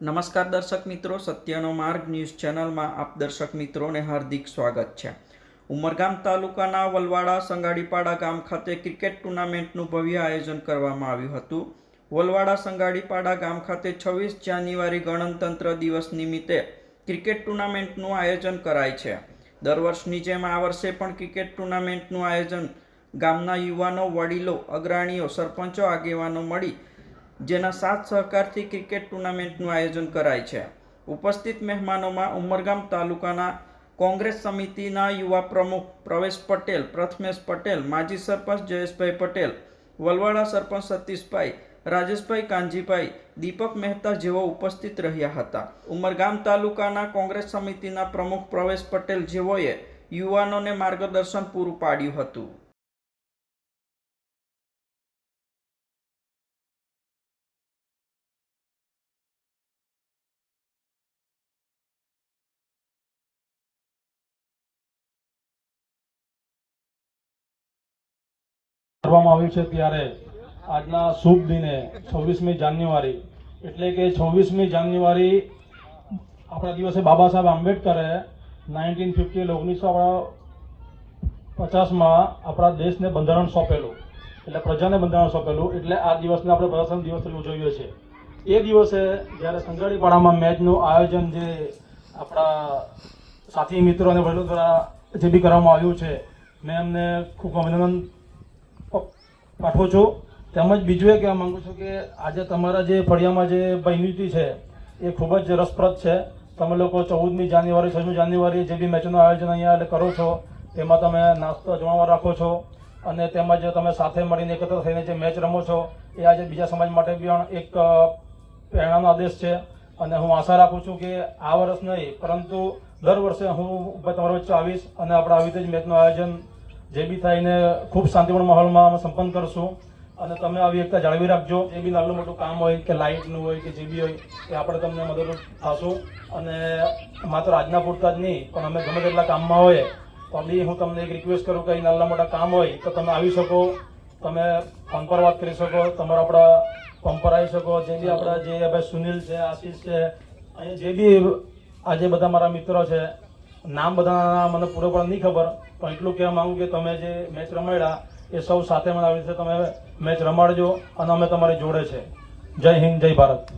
નમસ્કાર દર્શક મિત્રો, સત્યનો માર્ગ ન્યૂઝ ચેનલમાં આપ દર્શક મિત્રોને હાર્દિક સ્વાગત છે. ઉમરગામ તાલુકાના વલવાડા સંગાડીપાડા ગામ ખાતે ક્રિકેટ ટુર્નામેન્ટનું ભવ્ય આયોજન કરવામાં આવ્યું હતું. વલવાડા સંગાડીપાડા ગામ ખાતે છવ્વીસ જાન્યુઆરી ગણતંત્ર દિવસ નિમિત્તે ક્રિકેટ ટુર્નામેન્ટનું આયોજન કરાય છે. દર વર્ષની જેમ આ વર્ષે પણ ક્રિકેટ ટુર્નામેન્ટનું આયોજન ગામના યુવાનો, વડીલો, અગ્રણીઓ, સરપંચો, આગેવાનો મળી, જેના સાથ સહકારથી ક્રિકેટ ટુર્નામેન્ટનું આયોજન કરાય છે. ઉપસ્થિત મહેમાનોમાં ઉમરગામ તાલુકાના કોંગ્રેસ સમિતિના યુવા પ્રમુખ પ્રવેશ પટેલ, પ્રથમેશ પટેલ, માજી સરપંચ જયેશભાઈ પટેલ, વલવાડા સરપંચ સતીશભાઈ રાજેશભાઈ કાંજીભાઈ દીપક મહેતા જેઓ ઉપસ્થિત રહ્યા હતા. ઉમરગામ તાલુકાના કોંગ્રેસ સમિતિના પ્રમુખ પ્રવેશ પટેલ જેઓએ યુવાનોને માર્ગદર્શન પૂરું પાડ્યું હતું. કરવામાં આવ્યું છે ત્યારે આજના શુભ દિને છવ્વીસમી જાન્યુઆરી. એટલે કે છવ્વીસમી જાન્યુઆરી આપણા દિવસે બાબા સાહેબ આંબેડકરે નાઇન્ટીન ફિફ્ટી એટલે ઓગણીસો પચાસમાં આપણા દેશને બંધારણ સોંપેલું. એટલે પ્રજાને બંધારણ સોંપેલું. એટલે આ દિવસને આપણે પ્રજાસત્તાક દિવસ તરીકે ઉજવીએ છીએ. એ દિવસે જ્યારે સંગાડીપાડામાં મેચનું આયોજન જે આપણા સાથી મિત્રો અને વડીલો દ્વારા જે બી કરવામાં આવ્યું છે, મેં એમને ખૂબ અભિનંદન પાઠવું છું. તેમજ બીજું એ કહેવા માંગુ છું કે આજે તમારા જે ફળિયામાં જે યુનિટી છે, એ ખૂબ જ રસપ્રદ છે. તમે લોકો ચૌદમી જાન્યુઆરી, છવ્વીસમી જાન્યુઆરી જે બી મેચનું આયોજન અહીંયા કરો છો, તેમાં તમે નાસ્તો જમવા રાખો છો અને તેમજ તમે સાથે મળીને એકત્ર થઈને જે મેચ રમો છો, એ આજે બીજા સમાજ માટે પણ એક પ્રેરણાનો આદેશ છે. અને હું આશા રાખું છું કે આ વર્ષ નહીં, પરંતુ દર વર્ષે હું તમારા વચ્ચે આવીશ અને આપણે આવી રીતે જ મેચનું આયોજન જે બી થાય એને ખૂબ શાંતિપૂર્ણ માહોલમાં અમે સંપન્ન કરશું. અને તમે આવી એકતા જાળવી રાખજો. જે બી નાનું મોટું કામ હોય કે લાઇટનું હોય કે જે બી હોય, એ આપણે તમને મદદરૂપ થશું. અને માત્ર આજના પૂરતા જ નહીં, પણ અમે ગમે તેટલા કામમાં હોય તો બી હું તમને એક રિક્વેસ્ટ કરું કે અહીં નાના મોટા કામ હોય, તો તમે આવી શકો. તમે ફોન પર વાત કરી શકો, તમારા આપણા પંપર આવી શકો, જે બી આપણા જે ભાઈ સુનિલ છે, આશીષ છે, અહીંયા જે બી આજે બધા મારા મિત્રો છે, નામ બધાના મને પૂરેપૂરા નહીં ખબર, પણ એટલું કહેવા માગું કે તમે જે મેચ રમાડ્યા એ સૌ સાથે મનાવી રીતે તમે મેચ રમાડજો અને અમે તમારી જોડે છે. જય હિન્દ, જય ભારત.